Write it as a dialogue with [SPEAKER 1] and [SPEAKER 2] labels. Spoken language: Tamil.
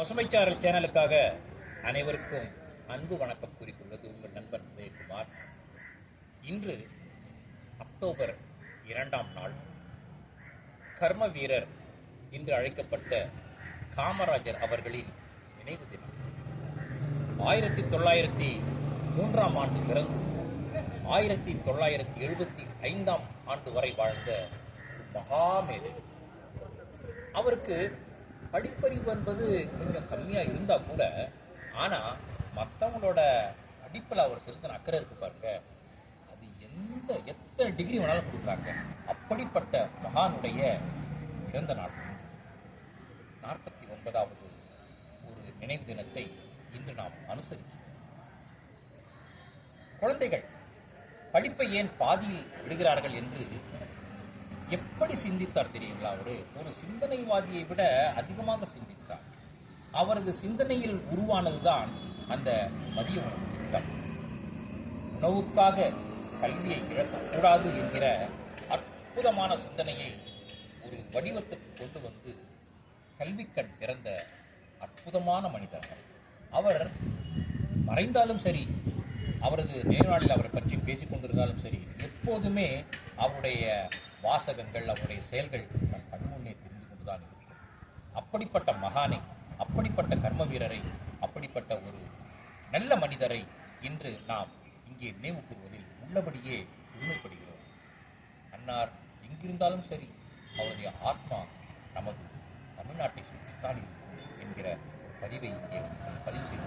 [SPEAKER 1] பசுமைச்சாரல் சேனலுக்காக அனைவருக்கும் அன்பு வணக்கம் கூறிக்கொள்வது உங்கள் நண்பன் உதயகுமார். இன்று அக்டோபர் இரண்டாம் நாள் கர்ம வீரர் என்று அழைக்கப்பட்ட காமராஜர் அவர்களின் நினைவு தினம். ஆயிரத்தி தொள்ளாயிரத்தி மூன்றாம் ஆண்டு பிறந்து ஆயிரத்தி தொள்ளாயிரத்தி எழுபத்தி ஐந்தாம் ஆண்டு வரை வாழ்ந்த மகாமேதை அவருக்கு படிப்பறிவு என்பது கொஞ்சம் கம்மியா இருந்தால் கூட ஆனால் மற்றவங்களோட படிப்பில் அவர் செலுத்தின அக்கறை இருக்கு பாருங்க. அது எந்த எத்தனை டிகிரி வேணாலும் கொடுக்குறாங்க அப்படிப்பட்ட மகானுடைய பிறந்த நாள். நாற்பத்தி ஒன்பதாவது ஒரு நினைவு தினத்தை இன்று நாம் அனுசரிக்கிறோம். குழந்தைகள் படிப்பை ஏன் பாதியில் விடுகிறார்கள் என்று எப்படி சிந்தித்தார் தெரியுங்களா அவரு? ஒரு சிந்தனைவாதியை விட அதிகமாக சிந்தித்தார். அவரது சிந்தனையில் உருவானதுதான் அந்த மதிய உணவு திட்டம். உணவுக்காக கல்வியை இழக்கக்கூடாது என்கிற அற்புதமான சிந்தனையை ஒரு வடிவத்திற்கு கொண்டு வந்து கல்விக்கண் பிறந்த அற்புதமான மனிதர் அவர். மறைந்தாலும் சரி அவரது நினைவாளில் அவரை பற்றி பேசிக்கொண்டிருந்தாலும் சரி எப்போதுமே அவருடைய வாசகங்கள் அவருடைய செயல்கள் நம் கண்முன்னே தெரிந்து கொண்டுதான் இருக்கிறது. அப்படிப்பட்ட மகானை அப்படிப்பட்ட கர்ம வீரரை அப்படிப்பட்ட ஒரு நல்ல மனிதரை இன்று நாம் இங்கே நினைவு கூறுவதில் உள்ளபடியே உண்மைப்படுகிறோம் அன்னார் எங்கிருந்தாலும் சரி அவருடைய ஆத்மா நமது தமிழ்நாட்டை சுற்றித்தான் இருக்கும் என்கிற ஒரு பதிவை இங்கே பதிவு செய்து